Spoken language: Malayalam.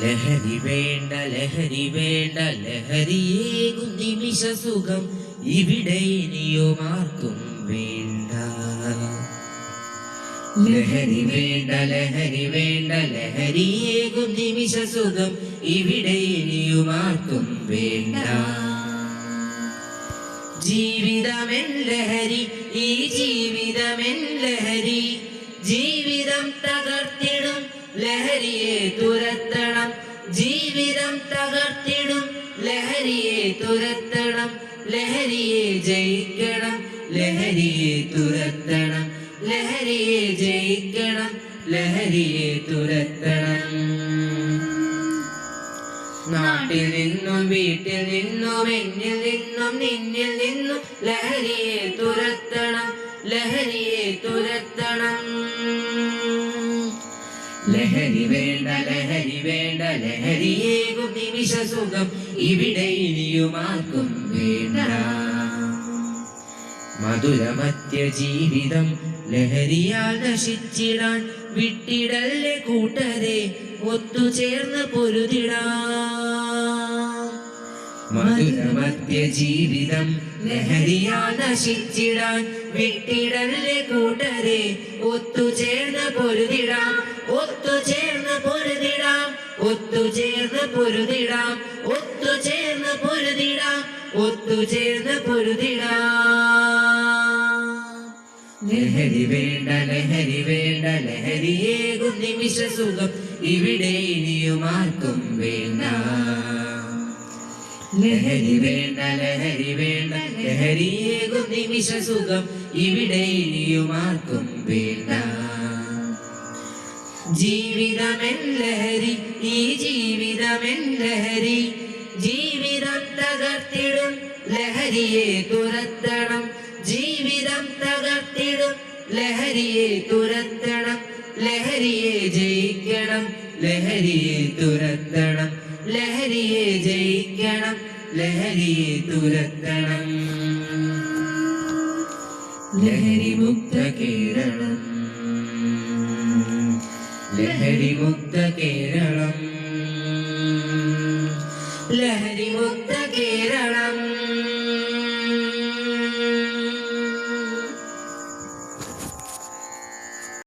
ലഹരി വേണ്ട ലഹരി വേണ്ട ലഹരിയേകും നിമിഷ സുഖം. ഇവിടെ ഇനിയോ മാർക്കും വേണ്ട. ലഹരി വേണ്ട ലഹരി വേണ്ട ലഹരിയേകും നിമിഷ സുഖം. ഇവിടെ ഇനിയും ആർക്കും വേണ്ട. ജീവിതമെൻ ലഹരി ഈ ജീവിതമെൻ ലഹരി. ജീവിതം തകർത്തിടും ജീവിതം തകർത്തിടും. ലഹരിയെ തുരത്തണം. ലഹരിയെ ജയിക്കണം. ലഹരിയെ തുരത്തണം. ലഹരിയെ ജയിക്കണം. ലഹരിയെ തുരത്തണം. നാട്ടിൽ നിന്നും വീട്ടിൽ നിന്നും എന്നിൽ നിന്നും നിന്നിൽ നിന്നും ലഹരിയെ തുരത്തണം. ലഹരിയെ തുരത്തണം. ലഹരി വേണ്ട ലഹരി വേണ്ട ലഹരിയേകും നിമിഷ സുഖം. ഇവിടെ ഇനിയുമാർക്കും വേണ്ട. മധുരമത്യ ജീവിതം ലഹരിയാൽ നശിച്ചിടാൻ വിട്ടിടല്ലേ കൂട്ടരെ ഒത്തുചേർന്ന് പൊരുതിടാം. മധുരമത്യ ജീവിതം ലഹരിയാൽ നശിച്ചിടാൻ വിട്ടിടല്ലേ കൂട്ടരെ ഒത്തുചേർന്ന് പൊരുതിടാം. ഒത്തുചേർന്ന് പൊരുതിടാം ഒത്തുചേർന്ന് പൊരുതിടാം ഒത്തുചേർന്ന് പൊരുതിടാം ഒത്തുചേർന്ന് പൊരുതിടാം. ലഹരി വേണ്ട ലഹരി വേണ്ട ലഹരിയേകും നിമിഷ സുഖം. ഇവിടെ ഇനിയും ആർക്കും വേണ്ട. ലഹരി വേണ്ട ലഹരി വേണ്ട ലഹരിയേകും നിമിഷ സുഖം. ഇവിടെ ഇനിയും ആർക്കും വേണ്ട. ജീവിതമെൻ ലഹരി ഈ ജീവിതമെൻ ലഹരി ജീവിതം തകർത്തിടും ലഹരിയെ തുരത്തണം. ജീവിതം തകർത്തിടും ലഹരിയെ തുരത്തണം. ലഹരിയെ ജയിക്കണം ലഹരിയെ തുരത്തണം. ലഹരിയെ ജയിക്കണം ലഹരിയെ തുരത്തണം. ലഹരി മുക്ത കേരളം. ലഹരിമുക്ത കേരളം. ലഹരിമുക്ത കേരളം